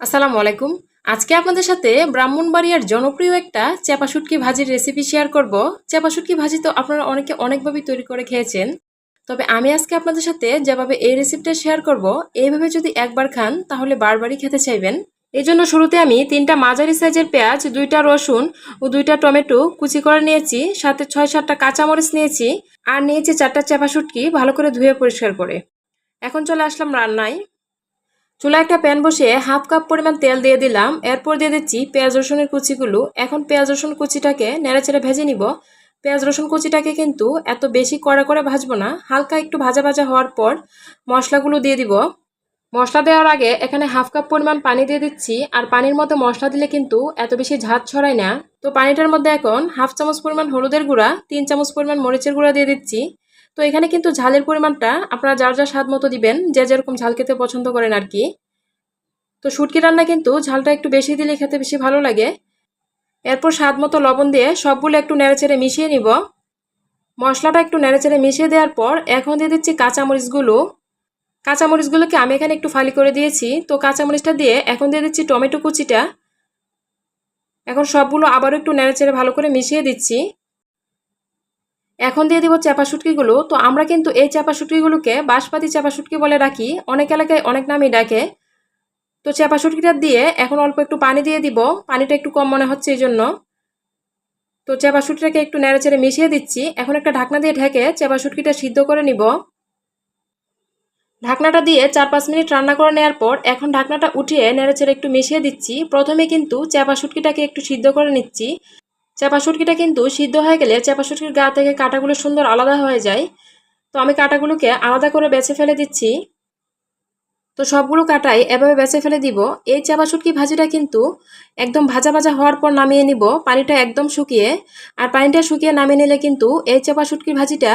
আসসালামু আলাইকুম। আজকে আপনাদের সাথে ব্রাহ্মণবাড়িয়ার জনপ্রিয় একটা চেপা শুটকি ভাজির রেসিপি শেয়ার করব। চেপা শুটকি ভাজি তো আপনারা অনেকে অনেকভাবেই তৈরি করে খেয়েছেন। তবে আমি আজকে আপনাদের সাথে যেভাবে এই রেসিপিটা শেয়ার করব, এইভাবে যদি একবার খান, তাহলে বারবারই খেতে চাইবেন। এই জন্য শুরুতে আমি তিনটা মাঝারি সাইজের পেঁয়াজ, দুইটা রসুন ও দুইটা টমেটো কুচি করে নিয়েছি, সাথে ছয় সাতটা কাঁচামরিচ নিয়েছি, আর নিয়েছি চারটা চেপা শুটকি ভালো করে ধুয়ে পরিষ্কার করে। এখন চলে আসলাম রান্নায়। চুলা একটা প্যান বসিয়ে হাফ কাপ পরিমাণ তেল দিয়ে দিলাম। এরপর দিয়ে দিচ্ছি পেঁয়াজ, রসুনের কুচিগুলো। এখন পেঁয়াজ, রসুন কুচিটাকে নেড়েচেড়ে ভেজে নিব। পেঁয়াজ, রসুন কুচিটাকে কিন্তু এত বেশি কড়া করে ভাজবো না। হালকা একটু ভাজা ভাজা হওয়ার পর মশলাগুলো দিয়ে দিব। মশলা দেওয়ার আগে এখানে হাফ কাপ পরিমাণ পানি দিয়ে দিচ্ছি। আর পানির মধ্যে মশলা দিলে কিন্তু এত বেশি ঝাঁজ ছড়ায় না। তো পানিটার মধ্যে এখন হাফ চামচ পরিমাণ হলুদের গুঁড়া, তিন চামচ পরিমাণ মরিচের গুঁড়া দিয়ে দিচ্ছি। তো এখানে কিন্তু ঝালের পরিমাণটা আপনারা যার যার স্বাদ মতো দিবেন, যে যেরকম ঝাল খেতে পছন্দ করেন আর কি। তো শুটকি রান্না কিন্তু ঝালটা একটু বেশি দিলে খেতে বেশি ভালো লাগে। এরপর স্বাদ মতো লবণ দিয়ে সবগুলো একটু নেড়েচেড়ে মিশিয়ে নিব। মশলাটা একটু নেড়েচেড়ে মিশিয়ে দেওয়ার পর এখন দিয়ে দিচ্ছি কাঁচামরিচগুলো। কাঁচামরিচগুলোকে আমি এখানে একটু ফালি করে দিয়েছি। তো কাঁচামরিচটা দিয়ে এখন দিয়ে দিচ্ছি টমেটো কুচিটা। এখন সবগুলো আবারও একটু নেড়েচেড়ে ভালো করে মিশিয়ে দিচ্ছি। এখন দিয়ে দিব চাপা শুটকিগুলো। তো আমরা কিন্তু এই চাপা শুটকিগুলোকে বাঁশপাতি চাপা শুটকি বলে রাখি। অনেক এলাকায় অনেক নামই ডাকে। তো চাপা শুটকিটা দিয়ে এখন অল্প একটু পানি দিয়ে দিব। পানিটা একটু কম মনে হচ্ছে এই জন্য তো চেপা শুটকিটাকে একটু নেড়েচেড়ে মিশিয়ে দিচ্ছি। এখন একটা ঢাকনা দিয়ে ঢেকে চেপা শুটকিটা সিদ্ধ করে নিব। ঢাকনাটা দিয়ে চার পাঁচ মিনিট রান্না করে নেওয়ার পর এখন ঢাকনাটা উঠিয়ে নেড়েচেড়ে একটু মিশিয়ে দিচ্ছি। প্রথমে কিন্তু চেপা শুটকিটাকে একটু সিদ্ধ করে নিচ্ছি। চেপা শুটকিটা কিন্তু সিদ্ধ হয়ে গেলে চেপা শুটকির গা থেকে কাঁটাগুলো সুন্দর আলাদা হয়ে যায়। তো আমি কাঁটাগুলোকে আলাদা করে বেছে ফেলে দিচ্ছি। তো সবগুলো কাটাই এভাবে বেছে ফেলে দিব। এই চাপা শুটকি ভাজিটা কিন্তু একদম ভাজা ভাজা হওয়ার পর নামিয়ে নিব। পানিটা একদম শুকিয়ে, আর পানিটা শুকিয়ে নামিয়ে নিলে কিন্তু এই চাপা শুটকি ভাজিটা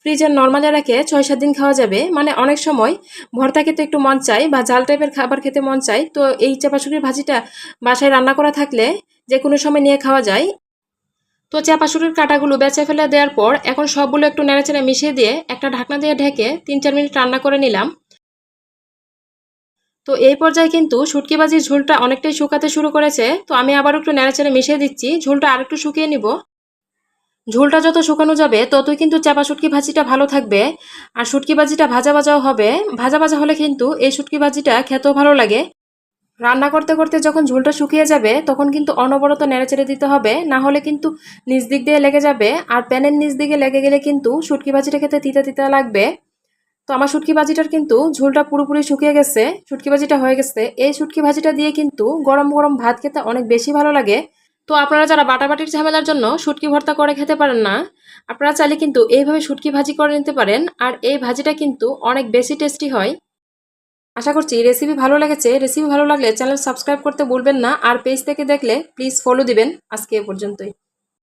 ফ্রিজের নর্মালে রাখে ছয় সাত দিন খাওয়া যাবে। মানে অনেক সময় ভর্তা খেতে একটু মন চাই বা জাল টাইপের খাবার খেতে মন চাই তো এই চাপা শুটকির ভাজিটা বাসায় রান্না করা থাকলে যে কোনো সময় নিয়ে খাওয়া যায়। তো চাপা শুটকির কাটাগুলো বেছে ফেলে দেওয়ার পর এখন সবগুলো একটু নেড়েচেড়ে মিশিয়ে দিয়ে একটা ঢাকনা দিয়ে ঢেকে তিন চার মিনিট রান্না করে নিলাম। তো এই পর্যায়ে কিন্তু শুটকিবাজির ঝোলটা অনেকটাই শুকাতে শুরু করেছে। তো আমি আবার একটু নেড়াচেড়ে মিশিয়ে দিচ্ছি, ঝোলটা আর একটু শুকিয়ে নিব। ঝোলটা যত শুকানো যাবে ততই কিন্তু চাপা শুটকি ভাজিটা ভালো থাকবে। আর শুটকি ভাজিটা ভাজা ভাজাও হবে। ভাজা ভাজা হলে কিন্তু এই শুটকি ভাজিটা খেতেও ভালো লাগে। রান্না করতে করতে যখন ঝোলটা শুকিয়ে যাবে, তখন কিন্তু অনবরত নেড়েচেড়ে দিতে হবে। না হলে কিন্তু নিচ দিক দিয়ে লেগে যাবে। আর প্যানের নিচ দিকে লেগে গেলে কিন্তু শুটকি ভাজিটা খেতে তিতা তিতা লাগবে। তো আমার শুটকি ভাজিটার কিন্তু ঝোলটা পুরোপুরি শুকিয়ে গেছে, শুটকি ভাজিটা হয়ে গেছে। এই শুটকি ভাজিটা দিয়ে কিন্তু গরম গরম ভাত খেতে অনেক বেশি ভালো লাগে। তো আপনারা যারা বাটাবাটির ঝামেলার জন্য শুটকি ভর্তা করে খেতে পারেন না, আপনারা চাইলে কিন্তু এইভাবে শুটকি ভাজি করে নিতে পারেন। আর এই ভাজিটা কিন্তু অনেক বেশি টেস্টি হয়। আশা করছি রেসিপি ভালো লেগেছে। রেসিপি ভালো লাগলে চ্যানেল সাবস্ক্রাইব করতে বলবেন না। আর পেজ থেকে দেখলে প্লিজ ফলো দিবেন। আজকে এ পর্যন্তই।